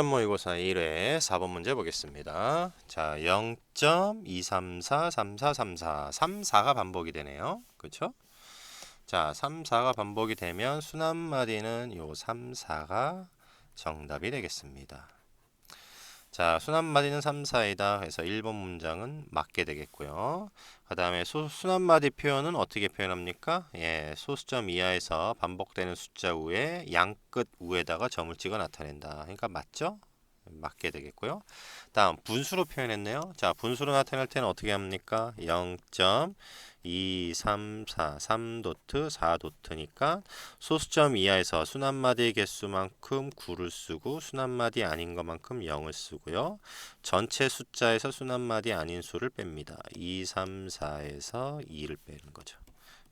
모의고사 1회 4번 문제 보겠습니다. 자, 0.2343434 34가 반복이 되네요. 그렇죠? 자, 3, 4가 반복이 되면 순한 마디는 요 3, 4가 정답이 되겠습니다. 자, 순한 마디는 3, 4이다. 그래서 1번 문장은 맞게 되겠고요. 그 다음에 순한 마디 표현은 어떻게 표현합니까? 예, 소수점 이하에서 반복되는 숫자 위에 양끝 위에다가 점을 찍어 나타낸다. 그러니까 맞죠? 맞게 되겠고요. 다음 분수로 표현했네요. 자, 분수로 나타낼 때는 어떻게 합니까? 0.234 3도트 4도트니까 소수점 이하에서 순한마디의 개수만큼 9를 쓰고 순한마디 아닌 것만큼 0을 쓰고요. 전체 숫자에서 순한마디 아닌 수를 뺍니다. 2, 3, 4에서 2를 빼는 거죠.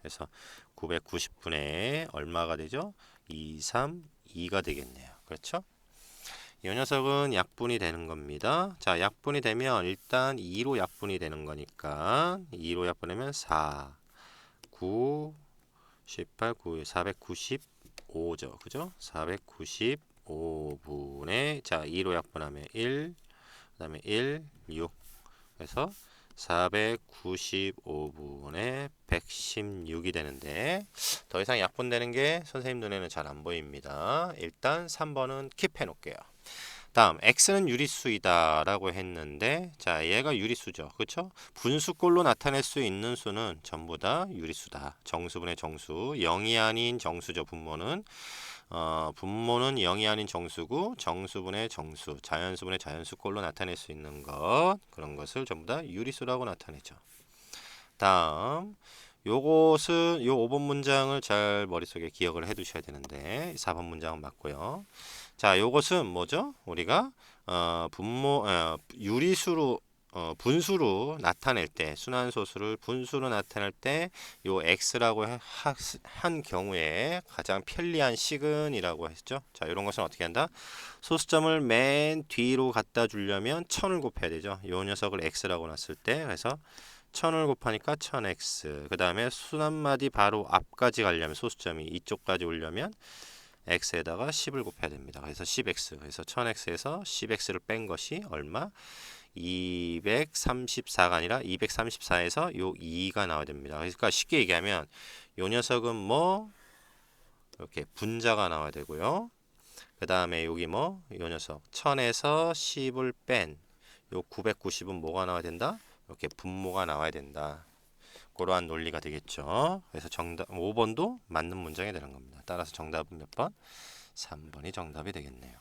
그래서 990분의 얼마가 되죠? 2, 3, 2가 되겠네요. 그렇죠? 이 녀석은 약분이 되는 겁니다. 자, 약분이 되면 일단 2로 약분이 되는 거니까 2로 약분하면 4, 9, 18, 9, 495죠. 그죠? 495분의 자, 2로 약분하면 1, 그 다음에 1, 6. 그래서 495분의 116이 되는데 더 이상 약분되는 게 선생님 눈에는 잘 안 보입니다. 일단 3번은 킵해 놓을게요. 다음 x는 유리수이다 라고 했는데 자 얘가 유리수죠. 그쵸? 분수꼴로 나타낼 수 있는 수는 전부 다 유리수다. 정수분의 정수. 0이 아닌 정수죠 분모는 어, 분모는 0이 아닌 정수고 정수분의 정수 자연수분의 자연수꼴로 나타낼 수 있는 것. 그런 것을 전부 다 유리수라고 나타내죠. 다음 요것은 요 5번 문장을 잘 머릿속에 기억을 해 두셔야 되는데 4번 문장은 맞고요. 자, 요것은 뭐죠? 우리가 어, 분모 어, 유리수로 어, 분수로 나타낼 때 순환소수를 분수로 나타낼 때 요 x라고 하, 한 경우에 가장 편리한 식은이라고 했죠. 자, 이런 것은 어떻게 한다? 소수점을 맨 뒤로 갖다 주려면 천을 곱해야 되죠. 요 녀석을 x라고 놨을 때 그래서 천을 곱하니까 천 x 그 다음에 순한마디 바로 앞까지 가려면 소수점이 이쪽까지 오려면 x에다가 10을 곱해야 됩니다. 그래서 10x. 그래서 1000x에서 10x를 뺀 것이 얼마? 234가 아니라 234에서 요 2가 나와야 됩니다. 그러니까 쉽게 얘기하면 요 녀석은 뭐 이렇게 분자가 나와야 되고요. 그 다음에 여기 뭐 요 녀석 1000에서 10을 뺀 요 990은 뭐가 나와야 된다? 이렇게 분모가 나와야 된다. 그러한 논리가 되겠죠. 그래서 정답 5번도 맞는 문장이 되는 겁니다. 따라서 정답은 몇 번? 3번이 정답이 되겠네요.